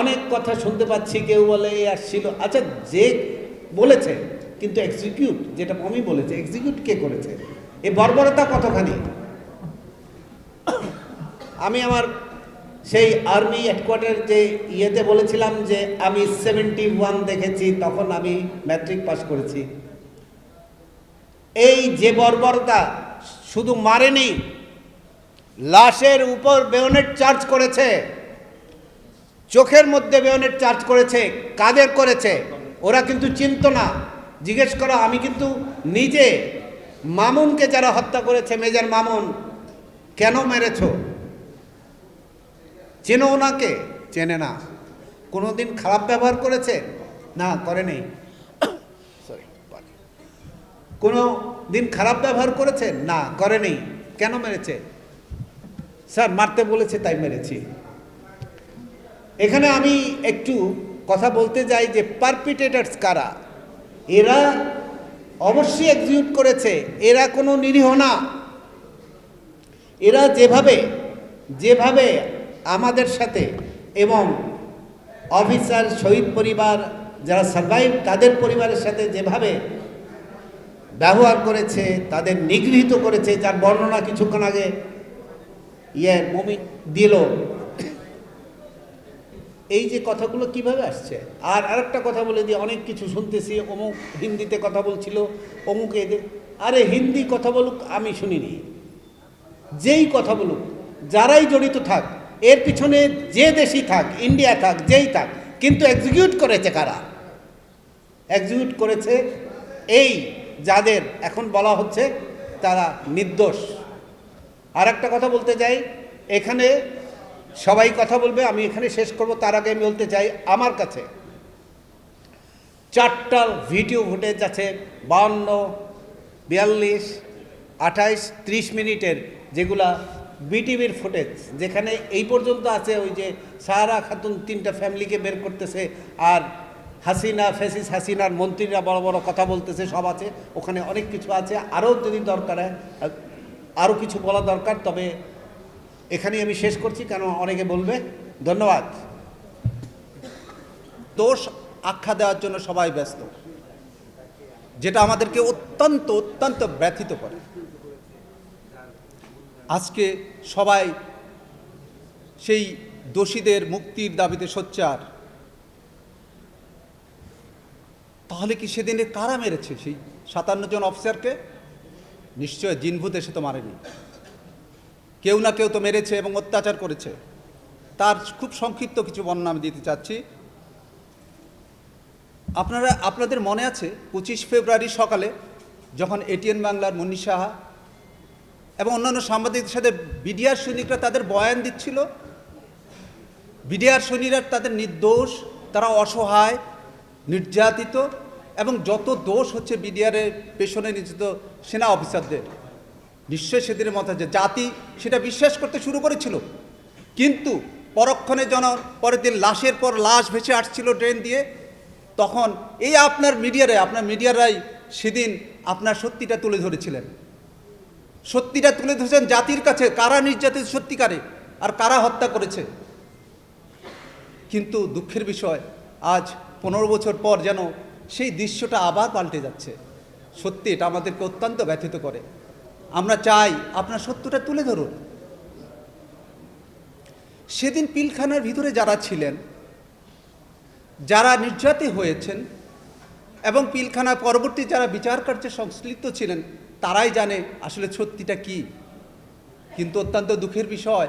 অনেক কথা শুনতে পাচ্ছি, কেউ বলে, এই আসছিল। আচ্ছা যে বলেছে, কিন্তু এক্সিকিউট যেটা মমি বলেছে এক্সিকিউট কে করেছে? এই বর্বরতা কতখানি? আমি আমার সেই আর্মি হেডকোয়ার্টার যে ইয়েতে বলেছিলাম যে, আমি সেভেন্টি ওয়ান দেখেছি, তখন আমি ম্যাট্রিক পাস করেছি। এই যে বর্বরতা শুধু মারেনি, লাশের উপর বেয়নেট চার্জ করেছে। চোখের মধ্যে বেয়নেট চার্জ করেছে, কাদের করেছে, ওরা কিন্তু চিনত না। জিজ্ঞেস করো, আমি কিন্তু নিজে মামুনকে যারা হত্যা করেছে, মেজর মামুন, কেন মেরেছ? চেনো ওনাকে? চেনে না। কোনোদিন খারাপ ব্যবহার করেছে? না করেনি সরি কোনো দিন খারাপ ব্যবহার করেছে? না করেনি কেন মেরেছে? স্যার, মারতে বলেছে, তাই মেরেছি। এখানে আমি একটু কথা বলতে যাই যে পারপিটেটার্স কারা? এরা অবশ্যই এক্সিকিউট করেছে, এরা কোনো নিরীহ না। এরা যেভাবে যেভাবে আমাদের সাথে এবং অফিসার শহীদ পরিবার, যারা সার্ভাইভ তাদের পরিবারের সাথে যেভাবে ব্যবহার করেছে, তাদের নিগৃহীত করেছে, যার বর্ণনা কিছুক্ষণ আগে ইয়ে মমি দিল। এই যে কথাগুলো কীভাবে আসছে? আর আরেকটা কথা বলে দিয়ে অনেক কিছু শুনতেছি, অমুক হিন্দিতে কথা বলছিল, অমুক এদের, আরে হিন্দি কথা বলুক, আমি শুনিনি। যেই কথা বলুক, যারাই জড়িত থাক, এর পিছনে যে দেশই থাক, ইন্ডিয়া থাক, যেই থাক, কিন্তু এক্সিকিউট করেছে কারা? এক্সিকিউট করেছে এই যাদের এখন বলা হচ্ছে তারা নির্দোষ। আর একটা কথা বলতে চাই এখানে সবাই কথা বলবে, আমি এখানে শেষ করব, তার আগে আমি বলতে চাই আমার কাছে চারটা ভিডিও ফুটেজ আছে, বাউন্ন, বিয়াল্লিশ, আঠাইশ, ত্রিশ মিনিটের যেগুলা বিটিভির ফুটেজ, যেখানে এই পর্যন্ত আছে ওই যে সাহারা খাতুন তিনটা ফ্যামিলিকে বের করতেছে আর হাসিনা, ফেসিস হাসিনার মন্ত্রীরা বড় বড় কথা বলতেছে, সব আছে, ওখানে অনেক কিছু আছে, আরও যদি দরকার হয় আরও কিছু বলা দরকার, তবে এখানেই আমি শেষ করছি, কেন অনেকে বলবে, ধন্যবাদ। দোষ আখ্যা দেওয়ার জন্য সবাই ব্যস্ত, যেটা আমাদেরকে অত্যন্ত অত্যন্ত ব্যথিত করে। আজকে সবাই সেই দোষীদের মুক্তির দাবিতে সোচ্চার। তাহলে কি সেদিনে কারা মেরেছে সেই সাতান্ন জন অফিসারকে? নিশ্চয় জিনভূত এসে তো মারেনি। কেউ না কেউ তো মেরেছে এবং অত্যাচার করেছে। তার খুব সংক্ষিপ্ত কিছু বর্ণনা আমি দিতে চাচ্ছি। আপনারা, আপনাদের মনে আছে, পঁচিশ ফেব্রুয়ারি সকালে যখন এটিএন বাংলার মনীষ সাহা এবং অন্যান্য সাংবাদিকদের সাথে বিডিআর সৈনিকরা তাদের বয়ান দিচ্ছিল, বিডিআর সৈনিকরা তাদের নির্দোষ, তারা অসহায়, নির্যাতিত এবং যত দোষ হচ্ছে বিডিআরের পেছনে নিয়োজিত সেনা অফিসারদের নিশ্চয় সেদিনের মতো যে জাতি সেটা বিশ্বাস করতে শুরু করেছিল। কিন্তু পরক্ষণে জন পরের দিন লাশের পর লাশ ভেসে আসছিল ট্রেন দিয়ে, তখন এই আপনার মিডিয়ারাই আপনার মিডিয়ারাই সেদিন আপনার সত্যিটা তুলে ধরেছিলেন। সত্যিটা তুলে ধরেছেন জাতির কাছে, কারা নির্যাতিত সত্যিকারে আর কারা হত্যা করেছে। কিন্তু দুঃখের বিষয়, আজ পনেরো বছর পর যেন সেই দৃশ্যটা আবার পাল্টে যাচ্ছে। সত্যি এটা আমাদেরকে অত্যন্ত ব্যথিত করে। আমরা চাই আপনার সত্যটা তুলে ধরুন। সেদিন পিলখানার ভিতরে যারা ছিলেন, যারা নির্যাতিত হয়েছেন এবং পিলখানা পরবর্তী যারা বিচার কার্যে সংশ্লিষ্ট ছিলেন, তারাই জানে আসলে সত্যিটা কি। কিন্তু অত্যন্ত দুঃখের বিষয়,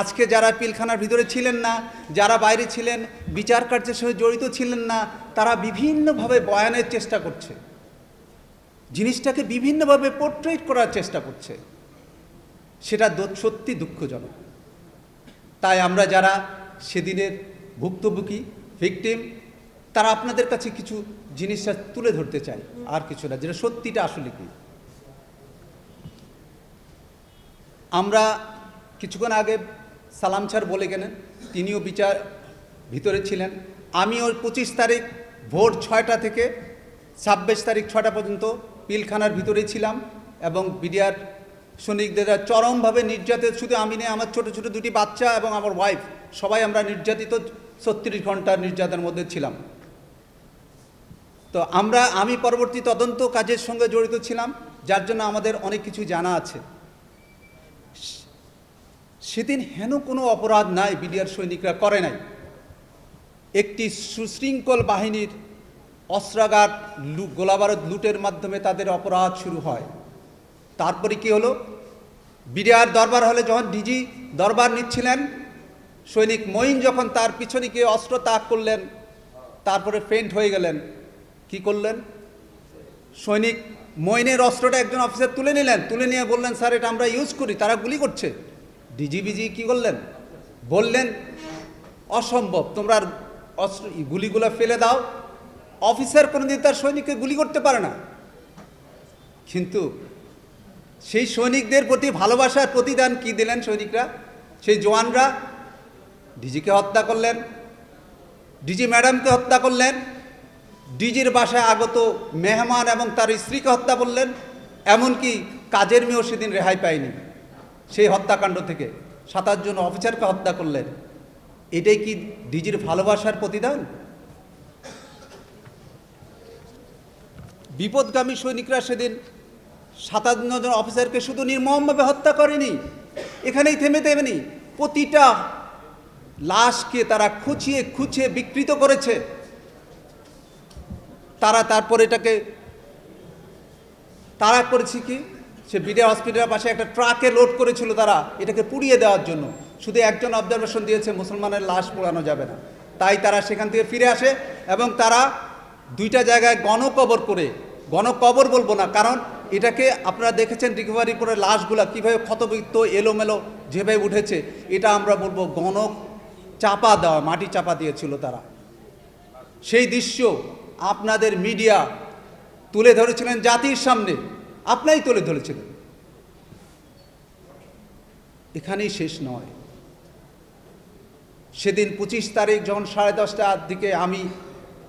আজকে যারা পিলখানার ভিতরে ছিলেন না, যারা বাইরে ছিলেন, বিচার কার্যের সঙ্গে জড়িত ছিলেন না, তারা বিভিন্নভাবে বয়ানের চেষ্টা করছে। জিনিসটাকে বিভিন্নভাবে পোর্ট্রেট করার চেষ্টা করছে। সেটা সত্যি দুঃখজনক। তাই আমরা যারা সেদিনের ভুক্তভোগী ভিকটিম তারা আপনাদের কাছে কিছু জিনিসটা তুলে ধরতে চাই, আর কিছু না, যেটা সত্যিটা আসলে কি? আমরা কিছুক্ষণ আগে সালাম স্যার বলে গেলেন, তিনিও বিচার ভিতরে ছিলেন। আমি ওই পঁচিশ তারিখ ভোর ছয়টা থেকে ছাব্বিশ তারিখ ছয়টা পর্যন্ত পিলখানার ভিতরে ছিলাম এবং বিডিআর সৈনিকদের চরমভাবে নির্যাতিত, শুধু আমি নেই আমার ছোট ছোট দুটি বাচ্চা এবং আমার ওয়াইফ সবাই আমরা নির্যাতিত ছত্রিশ ঘণ্টার নির্যাতনের মধ্যে ছিলাম। তো আমরা, আমি পরবর্তী তদন্ত কাজের সঙ্গে জড়িত ছিলাম, যার জন্য আমাদের অনেক কিছু জানা আছে। সেদিন হেন কোনো অপরাধ নাই, বিডিআর সৈনিকরা করে নাই। একটি সুশৃঙ্খল বাহিনীর অস্ত্রাগার লু- গোলাবারুদ লুটের মাধ্যমে তাদের অপরাধ শুরু হয়। তারপরে কি হলো? বিডিআর দরবার হলে যখন ডিজি দরবার নিচ্ছিলেন, সৈনিক মঈন যখন তার পিছনে গিয়ে অস্ত্র তাক করলেন, তারপরে ফেন্ট হয়ে গেলেন, কি করলেন? সৈনিক মইনের অস্ত্রটা একজন অফিসার তুলে নিলেন, তুলে নিয়ে বললেন, স্যার, এটা আমরা ইউজ করি, তারা গুলি করছে। ডিজিবিজি কি করলেন? বললেন, অসম্ভব, তোমরা অস্ত্র, গুলিগুলো ফেলে দাও অফিসার কোনোদিন তার সৈনিককে গুলি করতে পারে না। কিন্তু সেই সৈনিকদের প্রতি ভালোবাসার প্রতিদান কি দিলেন সৈনিকরা? সেই জওয়ানরা ডিজিকে হত্যা করলেন, ডিজি ম্যাডামকে হত্যা করলেন, ডিজির বাসায় আগত মেহমান এবং তার স্ত্রীকে হত্যা করলেন, এমনকি কাজের মেয়েও সেদিন রেহাই পায়নি। সেই হত্যাকাণ্ড থেকে সাতাশ জন অফিসারকে হত্যা করলেন। এটাই কি ডিজির ভালোবাসার প্রতিদান? বিপদগামী সৈনিকরা সেদিন সাতান্ন জন অফিসারকে শুধু নির্মমভাবে হত্যা করেনি, এখানেই থেমে থেমেনি। প্রতিটা লাশকে তারা খুঁচিয়ে খুঁচিয়ে বিকৃত করেছে। তারা তারপর এটাকে, তারা করেছে কি? সে বিডে হসপিটালের পাশে একটা ট্রাকে লোড করেছিল তারা, এটাকে পুড়িয়ে দেওয়ার জন্য। শুধু একজন অবজারভেশন দিয়েছে, মুসলমানের লাশ পোড়ানো যাবে না। তাই তারা সেখান থেকে ফিরে আসে এবং তারা দুইটা জায়গায় গণকবর করে গণকবর বলব না, কারণ এটাকে আপনারা দেখেছেন রিকভারি করে লাশগুলা কীভাবে ক্ষতবিত্ত এলোমেলো যেভাবে উঠেছে, এটা আমরা বলব গণক চাপা দেওয়া, মাটি চাপা দিয়েছিল তারা। সেই দৃশ্য আপনাদের মিডিয়া তুলে ধরেছিলেন জাতির সামনে, আপনাই তুলে ধরেছিলেন। এখানেই শেষ নয়। সেদিন পঁচিশ তারিখ যখন সাড়ে দশটার দিকে আমি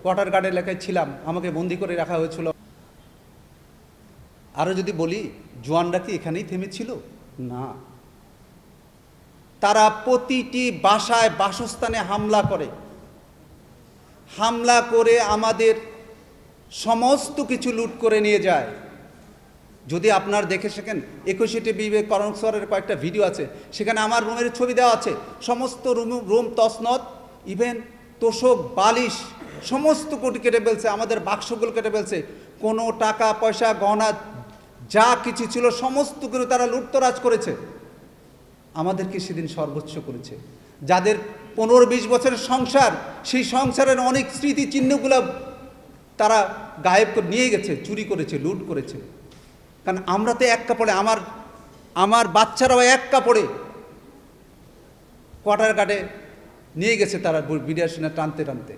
কোয়ার্টার গার্ড এলাকায় ছিলাম, আমাকে বন্দি করে রাখা হয়েছিল। আরও যদি বলি, জোয়ানরা কি এখানেই থেমেছিল? না। তারা প্রতিটি বাসায় বাসস্থানে হামলা করে। হামলা করে আমাদের সমস্ত কিছু লুট করে নিয়ে যায়। যদি আপনার দেখে শেখেন একুশে টিভি করণস্বরের কয়েকটা ভিডিও আছে, সেখানে আমার রুমের ছবি দেওয়া আছে। সমস্ত রুম রুম তসনত ইভেন তোষক, বালিশ, সমস্ত কোটি কেটে ফেলছে, আমাদের বাক্সগুলো কেটে ফেলছে। কোনো টাকা, পয়সা, গহনা যা কিছু ছিল, সমস্ত কিছু তারা লুটতরাজ করেছে। আমাদেরকে সেদিন সর্বোচ্চ করেছে। যাদের পনেরো বিশ বছরের সংসার, সেই সংসারের অনেক স্মৃতি চিহ্নগুলো তারা গায়েব করে নিয়ে গেছে, চুরি করেছে, লুট করেছে। কারণ আমরা তো এক কাপড়ে, আমার আমার বাচ্চারাও এক কাপড়ে কোয়ার্টার গার্ডে নিয়ে গেছে তারা বিডিআর সিনে টানতে টানতে।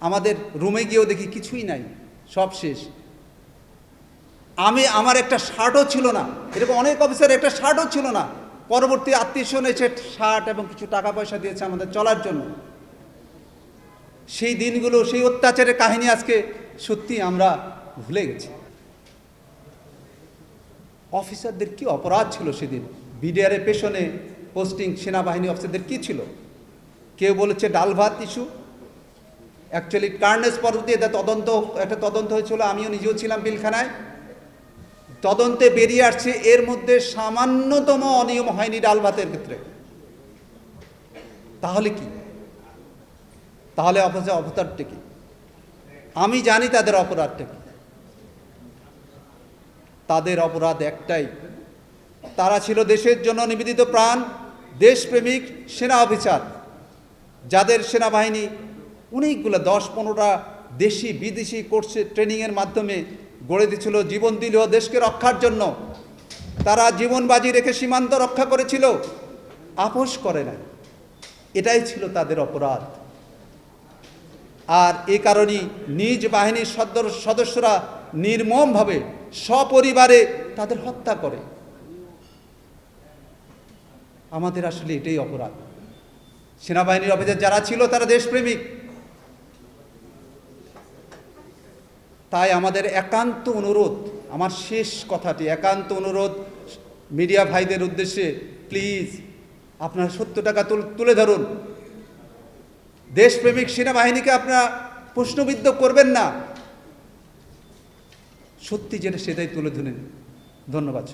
আমাদের রুমে গিয়েও দেখি কিছুই নাই, সব শেষ। আমি, আমার একটা শার্টও ছিল না। এরকম অনেক অফিসার একটা শার্টও ছিল না। পরবর্তী আত্মীয় স্বজন এসে শার্ট এবং কিছু টাকা পয়সা দিয়েছে আমাদের চলার জন্য। সেই দিনগুলো, সেই অত্যাচারের কাহিনী আজকে সত্যি আমরা ভুলে গেছি। অফিসারদের কি অপরাধ ছিল সেদিন? বিডিআরের পেছনে পোস্টিং সেনাবাহিনী অফিসারদের কি ছিল? কেউ বলেছে ডাল ভাত ইস্যু অ্যাকচুয়ালি কার্নেস পদ্ধতি, এটা তদন্ত একটা তদন্ত হয়েছিল। আমিও নিজেও ছিলাম বিলখানায়। তদন্তে বেরিয়ে আসছে, এর মধ্যে সামান্যতম অনিয়ম হয়নি ডাল ভাতের ক্ষেত্রে। তাহলে কি? তাহলে অপরাধ অপরাধটা কি? আমি জানি তাদের অপরাধটা কি। তাদের অপরাধ একটাই, তারা ছিল দেশের জন্য নিবেদিত প্রাণ, দেশপ্রেমিক, সেনা অফিসার। যাদের সেনাবাহিনী অনেকগুলো দশ পনেরোটা দেশি বিদেশি কোর্সে ট্রেনিংয়ের মাধ্যমে গড়ে দিয়েছিল জীবন দিল দেশকে রক্ষার জন্য। তারা জীবন বাজি রেখে সীমান্ত রক্ষা করেছিল, আপোষ করে না এটাই ছিল তাদের অপরাধ। আর এ কারণেই নিজ বাহিনীর সদস্যরা নির্মমভাবে সপরিবারে তাদের হত্যা করে। আমাদের আসলে এটাই অপরাধ। সেনাবাহিনীর অফিসার যারা ছিল, তারা দেশপ্রেমিক। তাই আমাদের একান্ত অনুরোধ, আমার শেষ কথাটি, একান্ত অনুরোধ মিডিয়া ভাইদের উদ্দেশ্যে প্লিজ আপনারা সত্য টাকা তুলে ধরুন। দেশপ্রেমিক সেনাবাহিনীকে আপনারা প্রশ্নবিদ্ধ করবেন না। সত্যি যেটা সেটাই তুলে ধরেন। ধন্যবাদ।